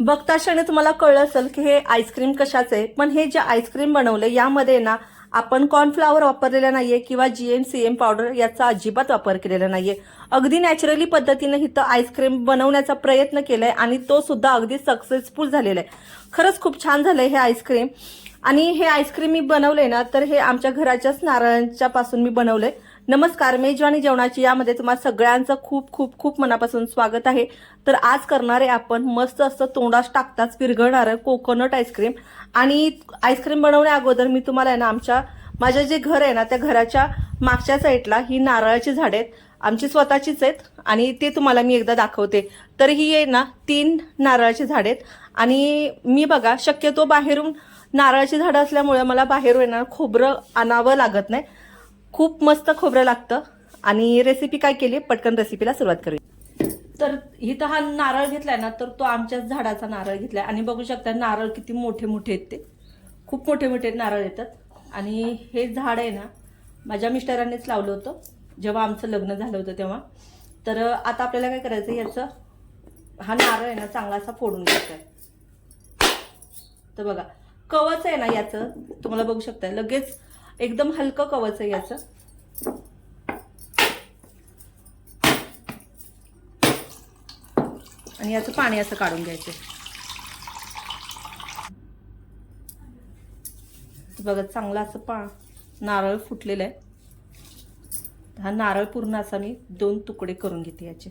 बघता क्षणी तुम्हाला कळलं असेल की हे आईस्क्रीम कशाचं आहे. पण हे जे आईस्क्रीम बनवलं यामध्ये ना आपण कॉर्नफ्लावर वापरलेला नाहीये किंवा जीएम सीएम पावडर याचा अजिबात वापर केलेला नाहीये. अगदी नॅचरली पद्धतीने इथं आईस्क्रीम बनवण्याचा प्रयत्न केलाय आणि तो सुद्धा अगदी सक्सेसफुल झालेला आहे. खरंच खूप छान झालंय हे आईस्क्रीम. आणि हे आईस्क्रीम मी बनवले ना तर हे आमच्या घराच्याच नारळांच्या पासून मी बनवलंय. नमस्कार मेजवानी जेवणाची. यामध्ये तुम्हाला सगळ्यांचं खूप खूप खूप मनापासून स्वागत आहे. तर आज करणारे आपण मस्त असं तोंडास टाकताच विरघळणारं कोकोनट आईस्क्रीम. आणि आईस्क्रीम बनवण्या अगोदर मी तुम्हाला आहे ना आमच्या माझ्या जे घर आहे ना त्या घराच्या मागच्या साईडला ही नारळाची झाडे आहेत. आमची स्वतःचीच आहेत आणि ते तुम्हाला मी एकदा दाखवते. तर ही आहे ना तीन नारळाची झाडे आहेत. आणि मी बघा शक्यतो बाहेरून नारळाची झाडं असल्यामुळे मला बाहेरून येणार खोबरं आणावं लागत नाही. खूप मस्त खोबरं लागतं. आणि रेसिपी काय केली? पटकन रेसिपीला सुरुवात करूया. तर इथं हा नारळ घेतलाय ना तर तो आमच्याच झाडाचा नारळ घेतलाय. आणि बघू शकता नारळ किती मोठे मोठे आहेत ते. खूप मोठे मोठे नारळ येतात. आणि हे झाड आहे ना माझ्या मिस्टरांनीच लावलं होतं. जेव्हा आमचं लग्न झालं होतं तेव्हा. तर आता आपल्याला काय करायचं याचं हा नारळ आहे ना चांगला असा फोडून घ्यायचा आहे. तर बघा कवच आहे ना याचं. तुम्हाला बघू शकता लगेच एकदम हलकं कवच आहे याचं. आणि याचं पाणी असं काढून घ्यायचं. बघा चांगला असं पा नारळ फुटलेलं आहे. हा नारळ पूर्ण असा मी दोन तुकडे करून घेते याचे.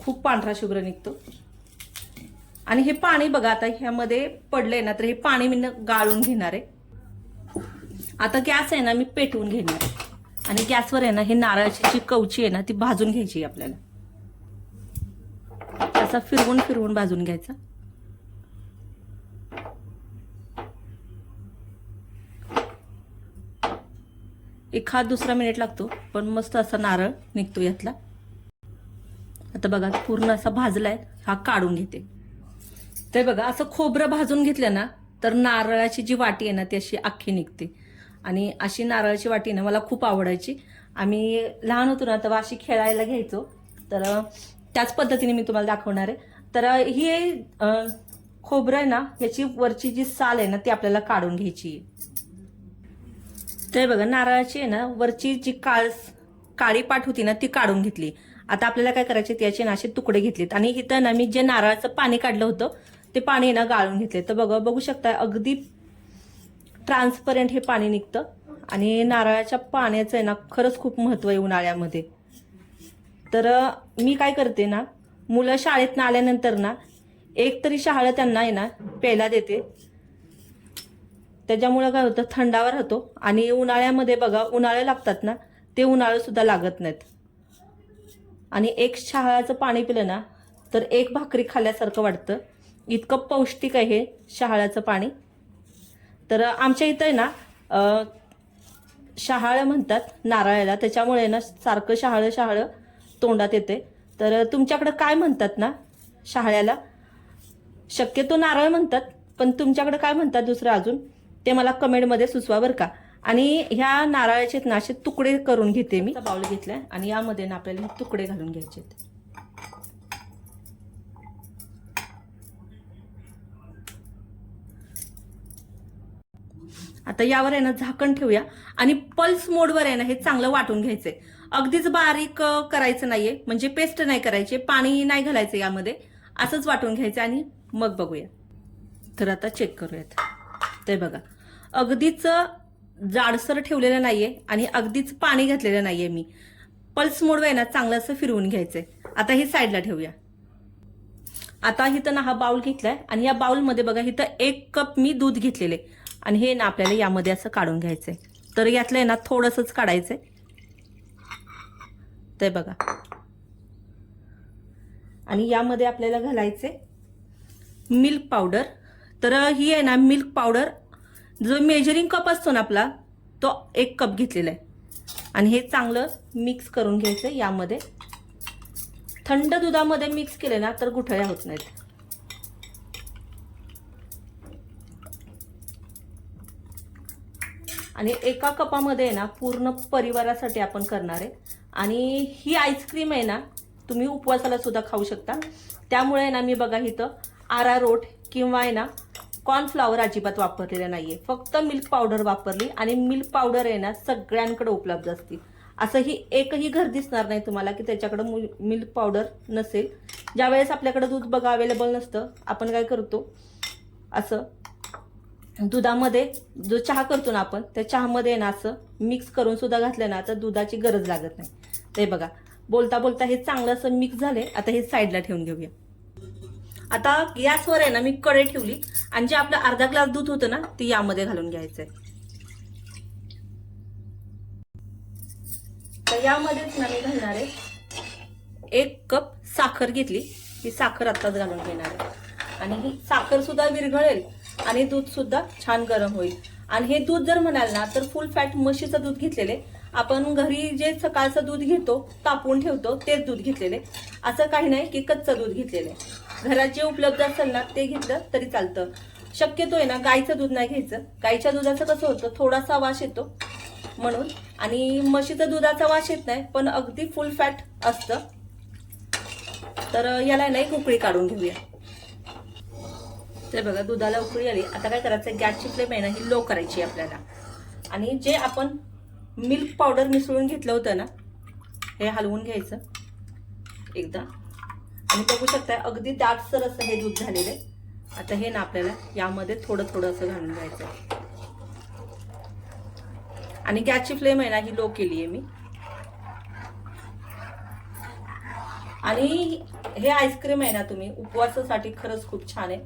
खूप पांढरा शुभ्र निघतो. आणि हे पाणी बघा आता ह्यामध्ये पडलंय ना तर हे पाणी मी गाळून घेणार आहे. आता गॅस आहे ना मी पेटवून घेणार आहे. आणि गॅसवर आहे ना हे नारळाची जी कवची आहे ना ती भाजून घ्यायची आपल्याला. असा फिरवून फिरवून भाजून घ्यायचा. एखाद दुसरा मिनिट लागतो पण मस्त असा नारळ निघतो यातला. आता बघा पूर्ण असा भाजलाय हा काढून घेते. ते बघा असं खोबरं भाजून घेतलं ना तर नारळाची जी वाटी आहे ना ती अशी अख्खी निघते. आणि अशी नारळाची वाटी ना मला खूप आवडायची. आम्ही लहान होतो ना तेव्हा अशी खेळायला घ्यायचो. तर त्याच पद्धतीने मी तुम्हाला दाखवणार आहे. तर ही खोबरं आहे ना याची वरची जी साल आहे ना ती आपल्याला काढून घ्यायची ते बघा नारळाची आहे ना वरची जी काळ काळी पाठ होती ना ती काढून घेतली. आता आपल्याला काय करायचे त्याचे ना असे तुकडे घेतलेत. आणि इथं ना मी जे नारळाचं पाणी काढलं होतं ते पाणी आहे ना गाळून घेतले. तर बघा बघू शकता अगदी ट्रान्सपरंट हे पाणी निघतं. आणि नारळाच्या पाण्याचं आहे ना खरंच खूप महत्त्व आहे उन्हाळ्यामध्ये. तर मी काय करते ना मुलं शाळेतनं आल्यानंतर ना एक तरी शहाळं त्यांना आहे ना प्यायला देते. त्याच्यामुळं काय होतं थंडावा राहतो. आणि उन्हाळ्यामध्ये बघा उन्हाळे लागतात ना ते उन्हाळे सुद्धा लागत नाहीत. आणि एक शहाळाचं पाणी पिलं ना तर एक भाकरी खाल्ल्यासारखं वाटतं. इतकं पौष्टिक आहे हे शहाळ्याचं पाणी. तर आमच्या इथं आहे ना शहाळं म्हणतात नारळाला. त्याच्यामुळे ना सारखं शहाळं शहाळं तोंडात येते. तर तुमच्याकडं काय म्हणतात ना शहाळ्याला? शक्यतो नारळ म्हणतात पण तुमच्याकडं काय म्हणतात दुसरं अजून? ते मला कमेंटमध्ये सुचवा बरं का. आणि ह्या नारळाचे ना असे तुकडे करून घेते मी. बाउल घेतलाय आणि यामध्ये ना आपल्याला हे तुकडे घालून घ्यायचे आता यावर आहे ना झाकण ठेवूया. आणि पल्स मोडवर आहे ना हे चांगलं वाटून घ्यायचंय. अगदीच बारीक करायचं नाहीये. म्हणजे पेस्ट नाही करायचे पाणी नाही घालायचं यामध्ये. असंच वाटून घ्यायचं आणि मग बघूया. तर आता चेक करूयात. ते बघा. अगदीच जाडसर ठेवलेलं नाहीये आणि अगदीच पाणी घातलेलं नाहीये मी. पल्स मोडवर आहे ना चांगलं असं फिरवून घ्यायचंय. आता हे साईडला ठेवूया. आता इथं ना हा बाउल घेतलाय. आणि या बाउलमध्ये बघा इथं एक कप मी दूध घेतलेले. आणि हे ना आपल्याला यामध्ये असं काढून घ्यायचंय. तर यातलं आहे ना थोडंसंच काढायचंय. ते बघा. आणि यामध्ये आपल्याला घालायचे मिल्क पावडर तर ही आहे ना मिल्क पावडर जो मेजरिंग कप असतो ना आपला तो एक कप घेतलेला आहे. आणि हे चांगलं मिक्स करून घ्यायचं यामध्ये. थंड दुधामध्ये मिक्स केले ना तर गुठळ्या होत नाहीत. आणि एका कपामध्ये आहे ना पूर्ण परिवारासाठी आपण करणार आहे. आणि ही आईस्क्रीम आहे ना तुम्ही उपवासाला सुद्धा खाऊ शकता. त्यामुळे आहे ना मी बघा इथं आरारोट किंवा आहे ना कॉर्नफ्लावर अजिबात वापरलेलं नाही आहे फक्त मिल्क पावडर वापरली आणि मिल्क पावडर आहे ना सगळ्यांकडे उपलब्ध असते असंही एकही घर दिसणार नाही तुम्हाला की त्याच्याकडं मिल्क पावडर नसेल. ज्यावेळेस आपल्याकडे दूध बघा अवेलेबल नसतं आपण काय करतो? असं दुधामध्ये जो चहा करतो ना आपण त्या चहामध्ये ना असं मिक्स करून सुद्धा घातलं ना तर दुधाची गरज लागत नाही. ते बघा बोलता बोलता हे चांगलं असं मिक्स झाले आता हे साईडला ठेवून घेऊया. आता गॅसवर आहे ना मी कढई ठेवली. आणि जे आपलं अर्धा ग्लास दूध होतं ना ते यामध्ये घालून घ्यायचं तर यामध्येच ना मी घालणार आहे एक कप साखर घेतली. ही साखर आत्ताच घालून घेणार आहे. आणि ही साखर सुद्धा विरघळेल. आणि दूध सुद्धा छान गरम होईल. आणि हे दूध जर म्हणाल ना तर फुल फॅट म्हशीचं दूध घेतलेले. आपण घरी जे सकाळचं दूध घेतो तापवून ठेवतो तेच दूध घेतलेले. असं काही नाही की कच्चं दूध घेतलेले. घरात जे उपलब्ध असेल ना ते घेतलं तरी चालतं. शक्यतो आहे ना गाईचं दूध नाही घ्यायचं. गाईच्या दुधाचं कसं होतं थोडासा वास येतो म्हणून. आणि म्हशीचं दुधाचा वास येत नाही पण अगदी फुल फॅट असतं. तर याला नाही उकळी काढून घेऊया. ते बघा दुधाला उकळी आली. आता काय करायचं गॅसची फ्लेम आहे ना ही लो करायची आपल्याला. आणि जे आपण मिल्क पावडर मिसळून घेतलं होतं ना हे हलवून घ्यायचं. एकदा. आणि बघू शकता अगदी दाटसर असं हे दूध झालेलं आहे. आता हे ना आपल्याला यामध्ये थोडं थोडं असं घालून घ्यायचं आणि गॅसची फ्लेम आहे ना ही लो केली आहे मी. आणि हे आईस्क्रीम आहे ना तुम्ही उपवासासाठी खरंच खूप छान आहे.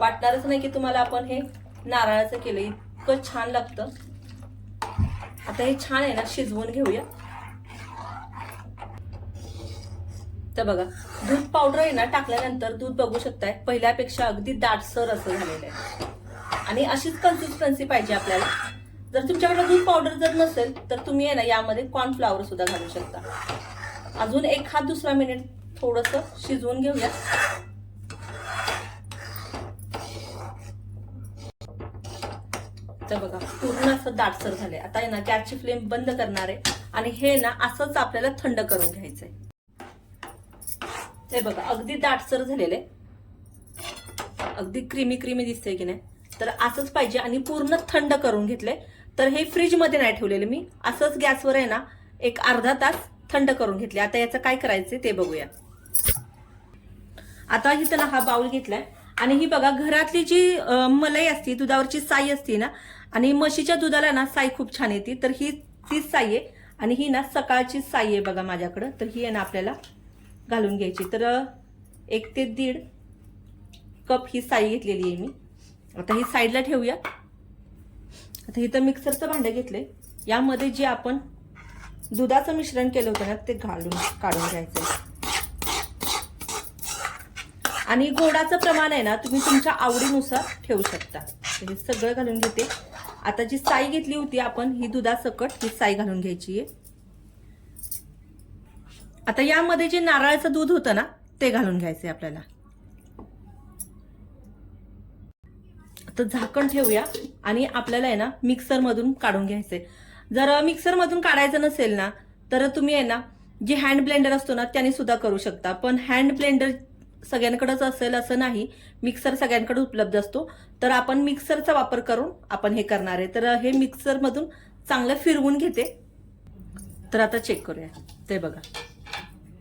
वाटणारच नाही की तुम्हाला आपण हे नारळाचं केलं. इतकं छान लागतं. आता हे छान आहे ना शिजवून घेऊया. तर बघा दूध पावडर आहे ना टाकल्यानंतर दूध बघू शकताय. पहिल्यापेक्षा अगदी दाटसर असं झालेलं आहे. आणि अशीच कन्सिस्टन्सी पाहिजे आपल्याला. जर तुमच्याकडे दूध पावडर जर नसेल तर तुम्ही आहे ना यामध्ये कॉर्नफ्लावर सुद्धा घालू शकता. अजून एक हात दुसरा मिनिट थोडस शिजवून घेऊया. तर बघा पूर्ण असं दाटसर झाले आता आहे ना गॅसची फ्लेम बंद करणार आहे. आणि हे ना असंच आपल्याला थंड करून घ्यायचंय. हे बघा अगदी दाटसर झालेले अगदी क्रीमी क्रीमी दिसतंय की नाही? तर असंच पाहिजे आणि पूर्ण थंड करून घेतले तर हे फ्रीजमध्ये नाही ठेवलेलं मी. असंच गॅसवर आहे ना एक अर्धा तास थंड करून घेतले आता याचं काय करायचं ते बघूया. आता ही त्याला हा बाउल घेतलाय. आणि ही बघा घरातली जी मलई मलाई असती दुधावरची साई असती ना आणि म्हशीच्या दुधाला ना साई खूप छान येते. तर ही तीच साई आहे. आणि ही ना सकाळची साई आहे बघा माझ्याकडं. तर ही आहे ना आपल्याला घालून घ्यायची. तर एक ते दीड कप ही साई घेतलेली आहे मी. आता ही साईडला ठेवूया आता इथं मिक्सरचं भांडं घेतले यामध्ये जे आपण दुधाचं मिश्रण केलं होतं ना ते घालून काढून घ्यायचं आणि गोडाचं प्रमाण आहे ना तुम्ही तुमच्या आवडीनुसार ठेवू शकता. हे सगळं घालून घेते. आता जी साई घेतली होती आपण ही दुधासकट ही साई घालून घ्यायची आहे. आता यामध्ये जे नारळाचं दूध होतं ना ते घालून घ्यायचंय आपल्याला. तर झाकण ठेवूया आणि आपल्याला आहे ना मिक्सरमधून काढून घ्यायचंय. जर मिक्सर मधून काढायचं नसेल ना तर तुम्ही आहे ना जे हँड ब्लेंडर असतो ना त्याने सुद्धा करू शकता. पण हँड ब्लेंडर सगळ्यांकडेच असेल असं नाही मिक्सर सगळ्यांकडे उपलब्ध असतो. तर आपण मिक्सरचा वापर करून आपण हे करणार आहे. तर हे मिक्सरमधून चांगलं फिरवून घेते. तर आता चेक करूया. ते बघा.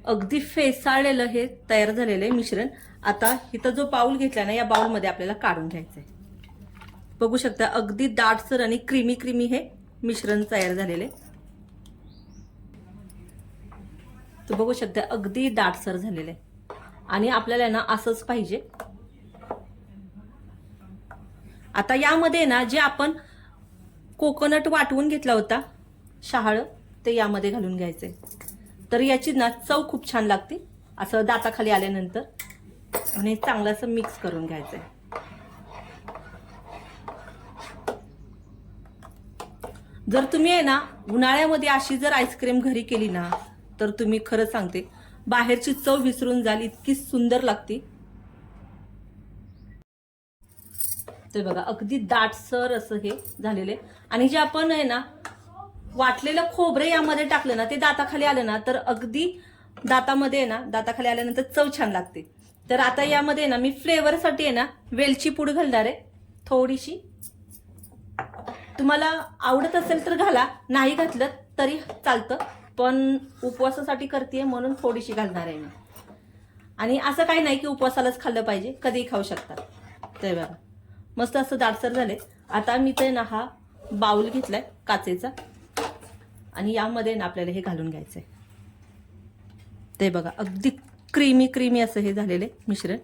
अगदी फेसाळलेलं हे तयार झालेलं आहे मिश्रण. आता इथं जो बाऊल घेतला ना या बाऊलमध्ये आपल्याला काढून घ्यायचं आहे बघू शकता अगदी दाटसर आणि क्रीमी क्रीमी हे मिश्रण तयार झालेले तर बघू शकता अगदी दाटसर झालेले आणि आपल्याला ना असंच पाहिजे. आता यामध्ये ना जे आपण कोकोनट वाटवून घेतला होता शहाळ ते यामध्ये घालून घ्यायचे. तर याची ना चव खूप छान लागते. असं दाताखाली आल्यानंतर. आणि चांगलं असं मिक्स करून घ्यायचं आहे. जर तुम्ही आहे ना उन्हाळ्यामध्ये अशी जर आईस्क्रीम घरी केली ना तर तुम्ही खरं सांगते बाहेरची चव विसरून जाल इतकी सुंदर लागते. ते बघा अगदी दाटसर असं हे झालेले आणि जे आपण आहे ना वाटलेलं खोबरं यामध्ये टाकलं ना ते दाताखाली आलं ना तर अगदी दातामध्ये आहे ना दाताखाली आल्यानंतर चव छान लागते. तर आता यामध्ये आहे ना मी फ्लेवरसाठी आहे ना वेलची पूड घालणार आहे थोडीशी. तुम्हाला आवडत असेल तर घाला नाही घातलं तरी चालतं. पण उपवासासाठी करते म्हणून थोडीशी घालणार आहे मी. आणि असं काही नाही की उपवासालाच खाल्लं पाहिजे कधीही खाऊ शकतात ते बघा मस्त असं दाटसर झाले आता मी ते ना हा बाऊल घेतलाय काचेचा. आणि यामध्ये ना आपल्याला हे घालून घ्यायचंय. ते बघा अगदी क्रीमी क्रीमी असं हे झालेले मिश्रण.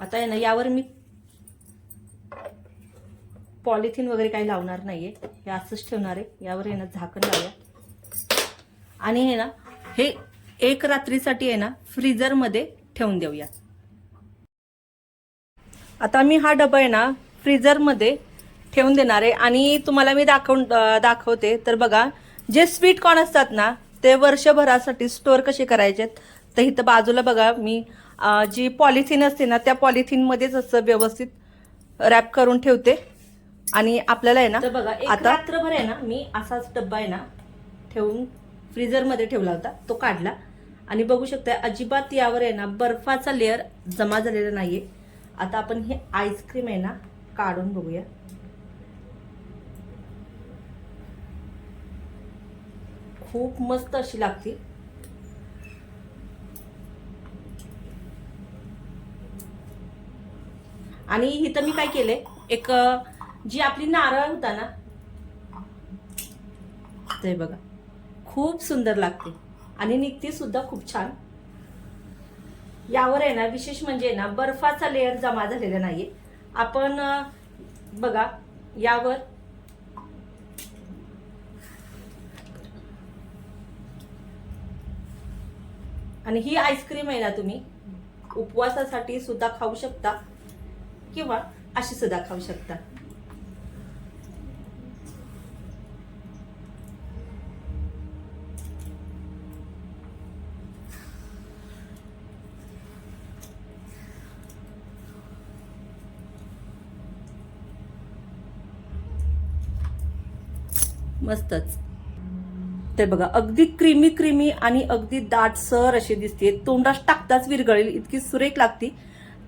आता आहे ना यावर मी पॉलिथिन वगैरे काही लावणार नाहीये. हे असंच ठेवणार आहे. यावर आहे ना झाकण लावूया. आणि हे ना हे एक रात्रीसाठी आहे ना फ्रीजरमध्ये ठेवून देऊया. आता मी हा डबा आहे ना फ्रीजरमध्ये ठेवून देणार आहे. आणि तुम्हाला मी दाखवून दाखवते. तर बघा जे स्वीट कॉर्न असतात ना ते वर्षभरासाठी स्टोअर कसे करायचे तर इथं बाजूला बघा मी जी पॉलिथिन असते ना त्या पॉलिथिनमध्येच असं व्यवस्थित रॅप करून ठेवते. आणि आपल्याला आहे ना बघा आता रात्रभर आहे ना मी असाच डब्बा आहे ना ठेवून फ्रीजरमध्ये ठेवला होता तो काढला. आणि बघू शकता अजिबात यावर आहे ना बर्फाचा लेअर जमा झालेला नाहीये. आता आपण हे आईस्क्रीम आहे ना काढून बघूया. खूप मस्त अशी लागते. आणि इथं मी काय केलंय एक जी आपली नारळ होता ना ते बघा खूप सुंदर लागते. आणि निघते सुद्धा खूप छान. यावर आहे ना विशेष म्हणजे ना बर्फाचा लेअर जमा झालेला नाहीये. आपण बघा यावर आणि ही आईस्क्रीम आहे ना तुम्ही उपवासासाठी सुद्धा खाऊ शकता किंवा अशी सुद्धा खाऊ शकता. मस्तच. ते बघा अगदी क्रीमी क्रीमी आणि अगदी दाटसर अशी दिसते तोंडास टाकताच विरघळेल इतकी सुरेख लागती.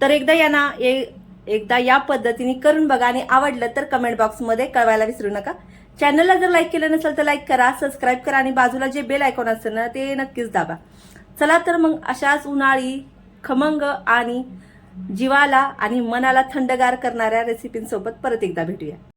तर एकदा यांना ए- एकदा या पद्धतीने करून बघा आणि आवडलं तर कमेंट बॉक्समध्ये कळवायला विसरू नका. चॅनलला जर लाईक केलं नसेल तर लाईक करा सबस्क्राईब करा आणि बाजूला जे बेल आयकॉन असतं ना ते नक्कीच दाबा. चला तर मग अशाच उन्हाळी खमंग आणि जीवाला आणि मनाला थंडगार करणाऱ्या रेसिपींसोबत परत एकदा भेटूया.